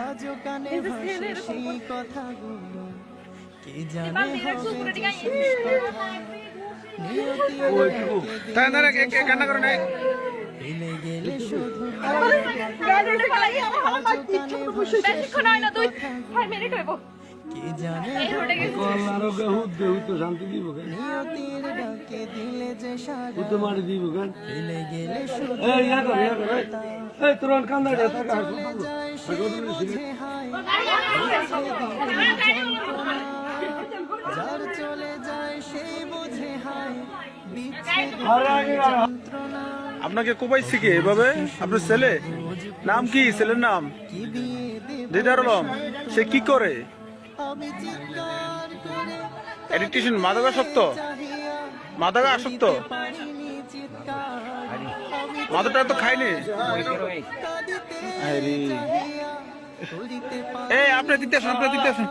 আজও কানে ভাসে সেই। কথাগুলো কে জানে হবে শেষ কথা নিয়তি ডাকে তাই না রে, কে- কে কান্না করে নাই ভুলে গেলে শুধু বেশিক্ষণ হয় না মিনিট হইব কে জানে শান্তি দিব কেন নিয়তির দিলে যে সারা তোমার দিব কেন ভুলে গেলে শুধু এই ইয়া কর ইয়া কর এই। তোর কান্দা হায়। যার চলে যায় সেই বুঝে হায়। আপনাকে কোপাই শিখে এভাবে? আপনার ছেলে? নাম কি? ছেলের নাম? সে কি করে? অ্যাডিকটেশন মাদকাসক্ত। চিৎকার আমি মাদকটা তো খাইনি এই আপনি দিতে আসুন আপনি দিতে আসুন।